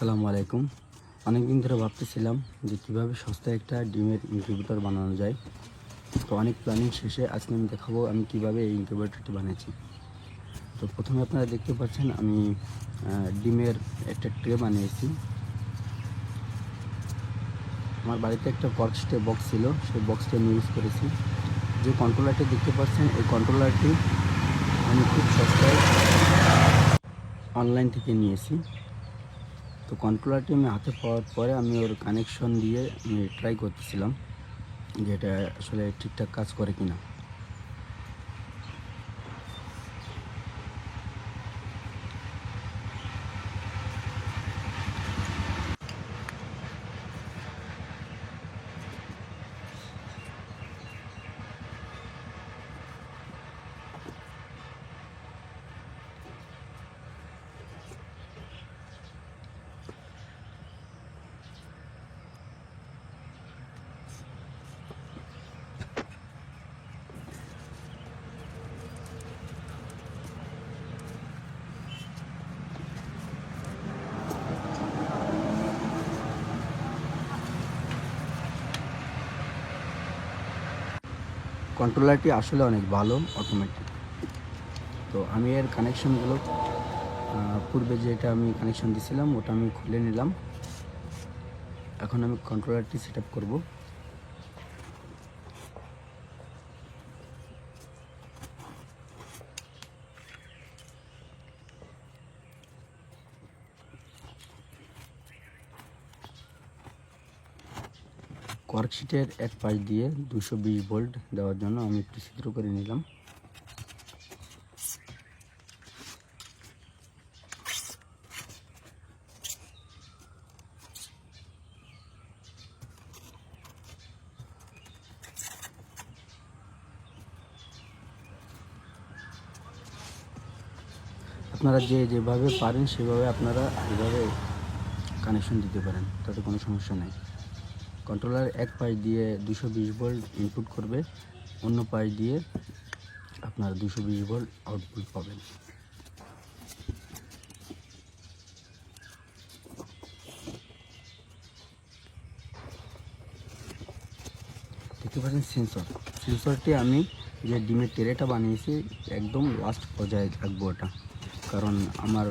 আসসালামু আলাইকুম। অনেকদিন ধরে ভাবতেছিলাম যে কীভাবে সস্তায় একটা ডিমের ইনকিউবেটর বানানো যায়। তো অনেক প্ল্যানিং শেষে আজকে আমি দেখাবো আমি কীভাবে এই ইনকিউবেটরটি বানিয়েছি। তো প্রথমে আপনারা দেখতে পাচ্ছেন আমি ডিমের একটা ট্রে বানিয়েছি। আমার বাড়িতে একটা কর্কস্টে বক্স ছিল, সেই বক্সটি আমি ইউজ করেছি। যে কন্ট্রোলারটি দেখতে পাচ্ছেন, এই কন্ট্রোলারটি আমি খুব সস্তায় অনলাইন থেকে নিয়েছি। তো কন্ট্রোলারটি আমি হাতে পাওয়ার পরে আমি ওর কানেকশন দিয়ে আমি ট্রাই করতেছিলাম যে এটা আসলে ঠিকঠাক কাজ করে কিনা। কন্ট্রোলারটি আসলে অনেক ভালো অটোমেটিক তো আমি এর কানেকশানগুলো পূর্বে যেটা আমি কানেকশন দিয়েছিলাম ওটা আমি খুলে নিলাম। এখন আমি কন্ট্রোলারটি সেট আপ করব। কর্কশিটের এক পাশ দিয়ে দুশো বিশ ভোল্ট দেওয়ার জন্য আমি একটু ছিদ্র করে নিলাম। আপনারা যে যেভাবে পারেন সেভাবে আপনারা এইভাবে কানেকশন দিতে পারেন, তাতে কোনো সমস্যা নেই। কন্ট্রোলার এক পাশ দিয়ে দুশো বিশ ভোল্ট ইনপুট করবে, অন্য পাশ দিয়ে আপনার দুশো বিশ ভোল্ট আউটপুট পাবেন। দেখতে পাচ্ছেন সেন্সর সেন্সরটি আমি যে ডিমের টেরেটা বানিয়েছি, একদম লাস্ট পর্যায়ে রাখব ওটা। কারণ আমার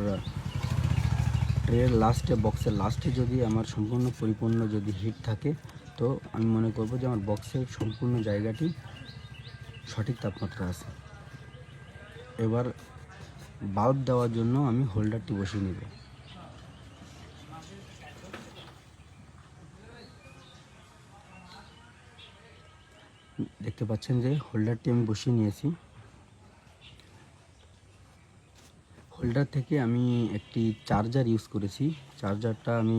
ট্রের লাস্টে বক্সের লাস্টে যদি আমার সম্পূর্ণ পরিপূর্ণ যদি হিট থাকে, তো আমি মনে করব যে আমার বক্সের সম্পূর্ণ জায়গাটি সঠিক তাপমাত্রা আছে। এবার বাল্ব দেওয়ার জন্য আমি হোল্ডারটি বসিয়ে নেব। দেখতে পাচ্ছেন যে হোল্ডারটি আমি বসিয়ে নিয়েছি। হোল্ডার থেকে আমি একটি চার্জার ইউজ করেছি। চার্জারটা আমি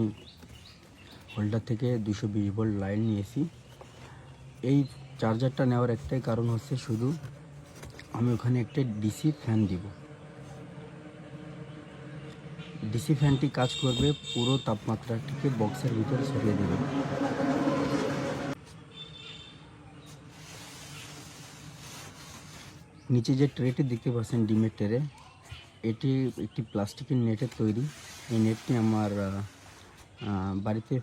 হোল্ডার থেকে দুশো বিশ ভোল্ট লাইন নিয়েছি। এই চার্জারটা নেওয়ার একটাই কারণ হচ্ছে শুধু আমি ওখানে একটা ডিসি ফ্যান দিব। ডিসি ফ্যানটি কাজ করবে পুরো তাপমাত্রাটিকে বক্সের ভিতরে ছড়িয়ে দেবে। নিচে যে ট্রেটি দেখতে পাচ্ছেন ডিমের ট্রে এটি একটি প্লাস্টিকের নেটের তৈরি। এই নেটটি আমার বাড়িতে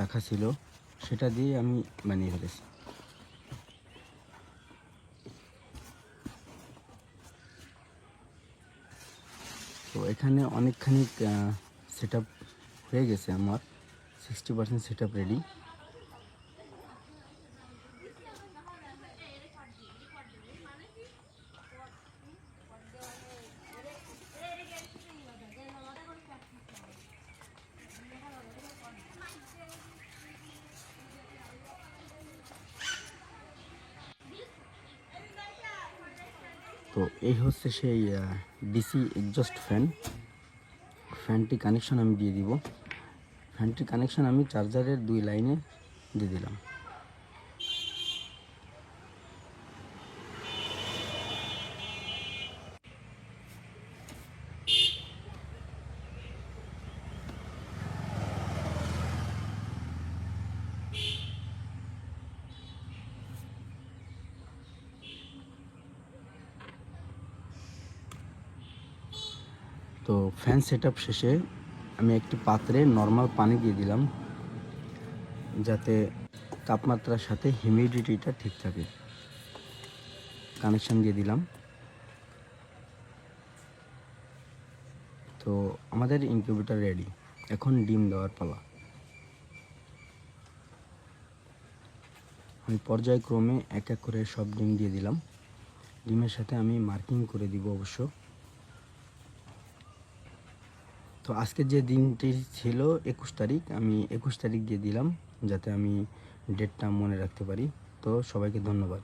রাখা ছিল। সেটা দিয়ে আমি বানিয়ে ফেলেছি। তো এখানে অনেকখানি সেট হয়ে গেছে আমার। সিক্সটি পার্সেন্ট সেট রেডি তো এই হচ্ছে সেই ডিসি এক্সজস্ট ফ্যান ফ্যানটি কানেকশান আমি দিয়ে দিব। ফ্যানটির কানেকশান আমি চার্জারের দুই লাইনে দিয়ে দিলাম। তো ফ্যান সেট শেষে আমি একটি পাত্রে নর্মাল পানি দিয়ে দিলাম, যাতে তাপমাত্রার সাথে হিউমিডিটিটা ঠিক থাকে। কানেকশান দিয়ে দিলাম। তো আমাদের ইনকিউবেটার রেডি এখন ডিম দেওয়ার পালা। আমি পর্যায়ক্রমে এক এক করে সব ডিম দিয়ে দিলাম। ডিমের সাথে আমি মার্কিং করে দিব অবশ্য। তো আজকের যে দিনটি ছিল একুশ তারিখ, আমি একুশ তারিখ গিয়ে দিলাম যাতে আমি ডেটটা মনে রাখতে পারি। তো সবাইকে ধন্যবাদ।